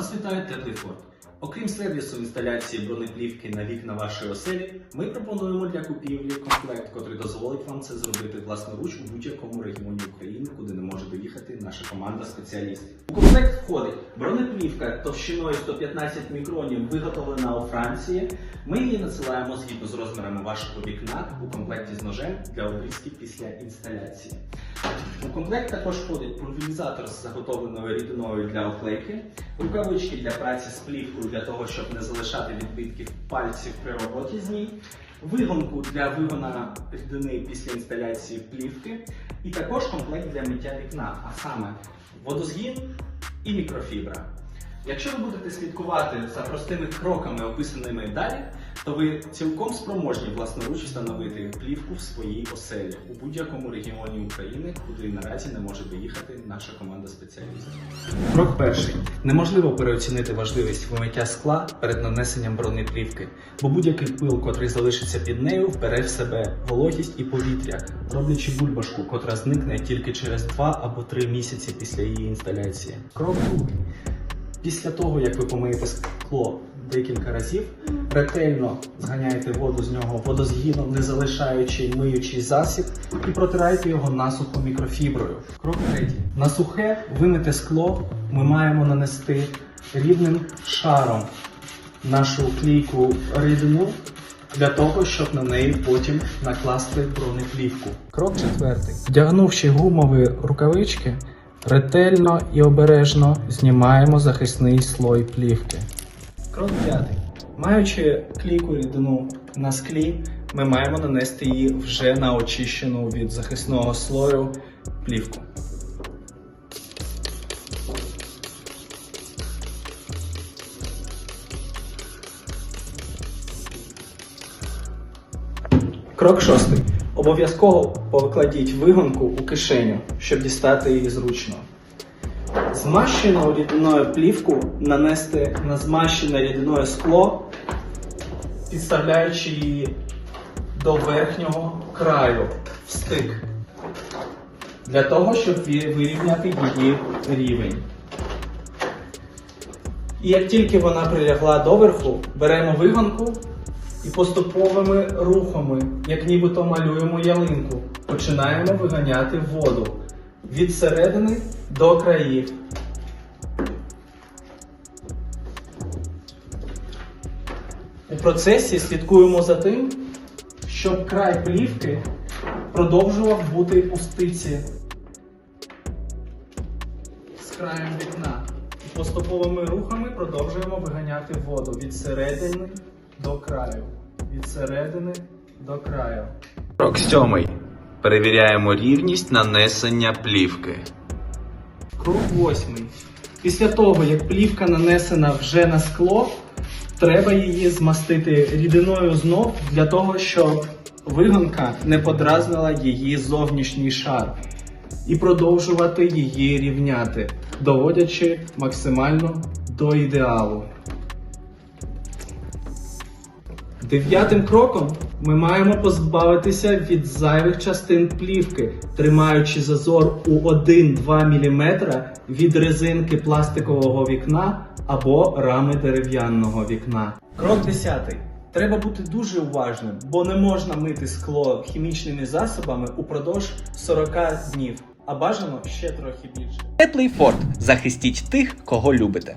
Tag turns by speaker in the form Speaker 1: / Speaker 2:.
Speaker 1: Вас вітає теплий форт. Окрім сервісу інсталяції бронеплівки на вікна вашої оселі, ми пропонуємо для купівлі комплект, який дозволить вам це зробити власноруч у будь-якому регіоні України, куди не може доїхати наша команда спеціалістів. У комплект входить бронеплівка товщиною 115 мікронів, виготовлена у Франції. Ми її надсилаємо згідно з розмірами вашого вікна у комплекті з ножем для обрізки після інсталяції. У комплект також входить пульверізатор з заготовленою рідиною для оклейки, рукавички для праці з плівкою для того, щоб не залишати відбитків пальців при роботі з ній, вигонку для вигона рідини після інсталяції плівки, і також комплект для миття вікна, а саме водозгін і мікрофібра. Якщо ви будете слідкувати за простими кроками, описаними далі, то ви цілком спроможні власноруч встановити плівку в своїй оселі у будь-якому регіоні України, куди наразі не може доїхати наша команда спеціалістів. Крок перший: неможливо переоцінити важливість вимиття скла перед нанесенням бронеплівки, бо будь-який пил, котрий залишиться під нею, вбере в себе вологість і повітря, роблячи бульбашку, котра зникне тільки через 2 або 3 місяці після її інсталяції. Крок другий. Після того, як ви помиєте скло декілька разів, ретельно зганяєте воду з нього водозгіном, не залишаючи миючий засіб, і протираєте його насухо мікрофіброю. Крок третій. На сухе вимите скло ми маємо нанести рівним шаром нашу клійку рідину для того, щоб на неї потім накласти бронеплівку. Крок четвертий. Вдягнувши гумові рукавички, ретельно і обережно знімаємо захисний слой плівки. Крок п'ятий. Маючи клійку рідину на склі, ми маємо нанести її вже на очищену від захисного слою плівку. Крок шостий. Обов'язково покладіть вигонку у кишеню, щоб дістати її зручно. Змащену рідиною плівку нанести на змащене рідиною скло, підставляючи її до верхнього краю в стик, для того, щоб вирівняти її рівень. І як тільки вона прилягла доверху, беремо вигонку і поступовими рухами, як нібито малюємо ялинку, починаємо виганяти воду від середини до країв. У процесі слідкуємо за тим, щоб край плівки продовжував бути у стиці з краєм вікна. Поступовими рухами продовжуємо виганяти воду від середини до краю. Від середини до краю.
Speaker 2: Крок сьомий. Перевіряємо рівність нанесення плівки.
Speaker 1: Крок восьмий. Після того, як плівка нанесена вже на скло, треба її змастити рідиною знов для того, щоб вигонка не подразнила її зовнішній шар. І продовжувати її рівняти, доводячи максимально до ідеалу. Дев'ятим кроком ми маємо позбавитися від зайвих частин плівки, тримаючи зазор у 1-2 мм від резинки пластикового вікна або рами дерев'яного вікна. Крок 10. Треба бути дуже уважним, бо не можна мити скло хімічними засобами упродовж 40 днів, а бажано ще трохи більше.
Speaker 3: Теплий форт. Захистіть тих, кого любите.